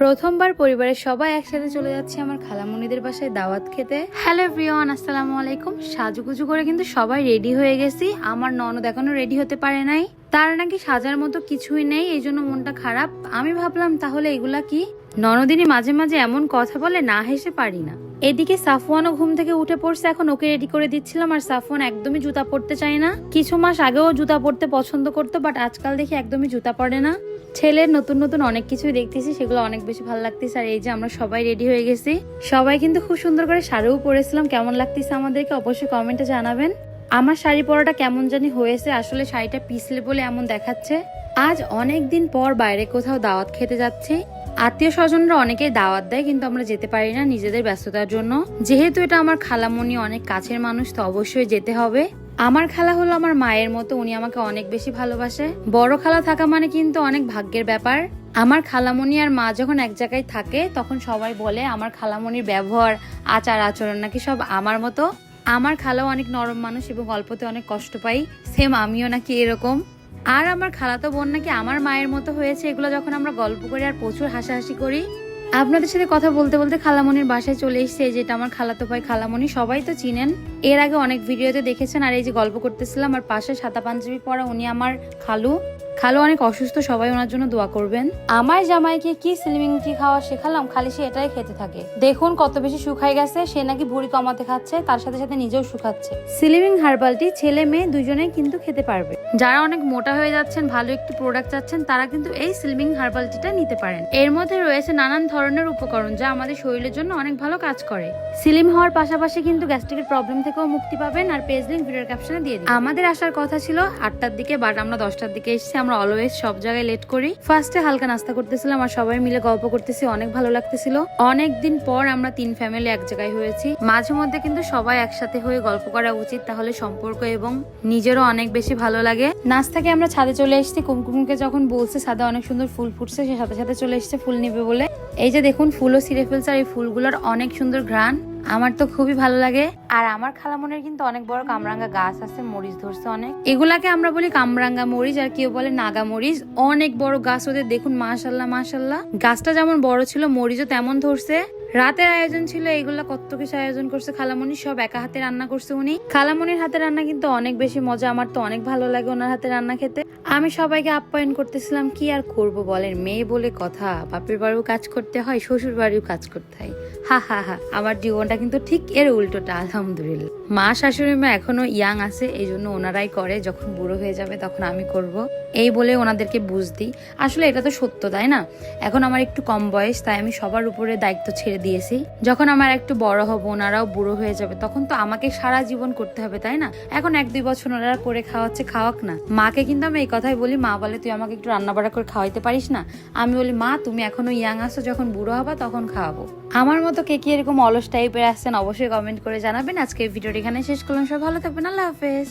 প্রথমবার পরিবারের সবাই একসাথে চলে যাচ্ছে আমার খালামণিদের বাসায় দাওয়াত খেতে। হ্যালো এভরিওয়ান, আসসালামু আলাইকুম। সাজুগুজু করে কিন্তু সবাই রেডি হয়ে গেছি। আমার ননদ এখনও রেডি হতে পারে নাই। তার নাকি সাজার মতো কিছুই নেই, এই জন্য মনটা খারাপ। আমি ভাবলাম, তাহলে এগুলা কি? ননদিনী মাঝে মাঝে এমন কথা বলে না হেসে পারি না। এদিকে সাফওয়ানও ঘুম থেকে উঠে পড়ছে, এখন ওকে রেডি করে দিচ্ছিলাম, আর সাফওয়ান একদমই জুতা পরতে চায় না। কিছু মাস আগেও জুতা পরতে পছন্দ করতো বাট আজকাল দেখি একদমই জুতা পরে না। ছেলের নতুন নতুন অনেক কিছুই দেখতেছি, সেগুলো অনেক বেশি ভালো লাগতেছে, আর এই যে আমরা সবাই রেডি হয়ে গেছি। সবাই কিন্তু খুব সুন্দর করে শাড়িও পরেছিলাম, কেমন লাগতেছে আমাদেরকে অবশ্যই কমেন্টে জানাবেন। আমার শাড়ি পরাটা কেমন জানি হয়েছে, আসলে শাড়িটা পিছলে বলে এমন দেখাচ্ছে। আজ অনেক দিন পর বাইরে কোথাও দাওয়াত খেতে যাচ্ছি আত্মীয় স্বজনরা অনেকেই দাওয়াত দেয়, কিন্তু আমরা যেতে পারি না নিজেদের ব্যস্ততার জন্য। যেহেতু এটা আমার খালামণি অনেক কাছের মানুষ, তো অবশ্যই যেতে হবে। আমার খালা হলো আমার মায়ের মতো, উনি আমাকে অনেক বেশি ভালোবাসে। বড় খালা থাকা মানে কিন্তু অনেক ভাগ্যের ব্যাপার। আমার খালামণি আর মা যখন এক জায়গায় থাকে, তখন সবাই বলে, আমার খালামণির ব্যবহার, আচার, আচরণ নাকি সব আমার মতো? আমার খালাও অনেক নরম মানুষ এবং অল্পতে অনেক কষ্ট পাই। সেম আমিও নাকি এরকম। আর আমার খালাতো বোন নাকি আমার মায়ের মতো হয়েছে, এগুলো যখন আমরা গল্প করি আর প্রচুর হাসাহাসি করি। আপনাদের সাথে কথা বলতে বলতে খালামণির বাসায় চলে এসছে যেটা আমার খালাতো ভাই খালামণি সবাই তো চিনেন। এর আগে অনেক ভিডিওতে দেখেছেন, আর এই যে গল্প করতেছিলাম, আর পাশে সাদা পাঞ্জাবি পরা উনি আমার খালু। খালু অনেক অসুস্থ সবাই ওনার জন্য দোয়া করবেন। আমার জামাইকে কি স্লিমিং টি খাওয়া শেখালাম খালি সে এটাই খেতে থাকে। দেখুন কত বেশি শুকাই গেছে সে নাকি ভুড়ি কমাতে খাচ্ছে তার সাথে সাথে নিজেও শুকাচ্ছে। স্লিমিং হার্বাল টি ছেলে মেয়ে দুজনেই কিন্তু খেতে পারবে। যারা অনেক মোটা হয়ে যাচ্ছেন ভালো একটি প্রোডাক্ট চাচ্ছেন তারা কিন্তু এই স্লিমিং হার্বাল টিটা নিতে পারেন। এর মধ্যে রয়েছে নানান ধরনের উপকরণ যা আমাদের শরীরের জন্য অনেক ভালো কাজ করে। স্লিম হওয়ার পাশাপাশি কিন্তু গ্যাস্ট্রিকের প্রবলেম থেকেও মুক্তি পাবেন আর পেজ লিঙ্ক ভিডিওর ক্যাপশনে দিয়ে দিই আমাদের আসার কথা ছিল আটটার দিকে বাট আমরা দশটার দিকে এসেছি আমরা অলওয়েজ সব জায়গায় লেট করি। ফার্স্টে হালকা নাস্তা করতেছিলাম আর সবাই মিলে গল্প করতেছি, অনেক ভালো লাগতেছিল। অনেক দিন পর আমরা তিন ফ্যামিলি এক জায়গায় হয়েছি। মাঝে মধ্যে কিন্তু সবাই একসাথে হয়ে গল্প করা উচিত, তাহলে সম্পর্ক এবং নিজেরও অনেক বেশি ভালো লাগে। নাচ থেকে আমরা ছাদে চলে এসেছি, কুমকুমকে যখন বলছে ছাদে অনেক সুন্দর ফুল ফুটছে, সে সাথে সাথে চলে এসেছে ফুল নিবে বলে। এই যে দেখুন, ফুলও ছিঁড়ে ফেলছে আর এই ফুলগুলোর অনেক সুন্দর ঘ্রাণ। আমার তো খুবই ভালো লাগে। আর আমার খালামনের কিন্তু অনেক বড় কামরাঙ্গা গাছ আছে, মরিচ ধরছে অনেক। এগুলাকে আমরা বলি কামরাঙ্গা মরিচ, আর কেউ বলে নাগা মরিচ। অনেক বড় গাছ ওদের, দেখুন, মাশাল্লাহ মাশাল্লাহ। গাছটা যেমন বড় ছিল, মরিচও তেমন ধরছে। রাতের আয়োজন ছিল এইগুলা কত কিছু আয়োজন করছে খালামণি সব একা হাতে রান্না করছে উনি। খালামণির হাতে রান্না কিন্তু অনেক বেশি মজা, আমার তো অনেক ভালো লাগে ওনার হাতে রান্না খেতে। আমি সবাইকে আপ্যায়ন করতেছিলাম, কি আর করব বলেন? মেয়ে বলে কথা, বাপের বাড়িও কাজ করতে হয় শ্বশুর বাড়িও কাজ করতে হয়। হা হা হা আমার জীবনটা কিন্তু ঠিক এর উল্টোটা আলহামদুলিল্লাহ। মা শাশুড়ি মা এখনও ইয়াং আছে এই জন্য ওনারাই করে, যখন বুড়ো হয়ে যাবে তখন আমি করব। এই বলে ওনাদেরকে বুঝ দিই। আসলে এটা তো সত্য, তাই না? এখন আমার একটু কম বয়স, তাই আমি সবার উপরে দায়িত্ব ছেড়ে দিয়েছি। যখন আমার একটু বড় হব, ওনারাও বুড়ো হয়ে যাবে, তখন তো আমাকে সারা জীবন করতে হবে, তাই না? এখন এক দুই বছর ওনারা করে খাওয়াচ্ছে, খাওয়াক না। মাকে কিন্তু আমি এই কথাই বলি, মা বলে, তুই আমাকে একটু রান্না বাড়া করে খাওয়াইতে পারিস না? আমি বলি, মা, তুমি এখনও ইয়াং আছো, যখন বুড়ো হবা তখন খাওয়াবো। আমার মতো কে কি এরকম অলস টাইপের আসছেন অবশ্যই কমেন্ট করে জানাবেন। আজকে ভিডিওটি এখানে শেষ করলাম। সব ভালো থাকবেন। আল্লাহ হাফেজ।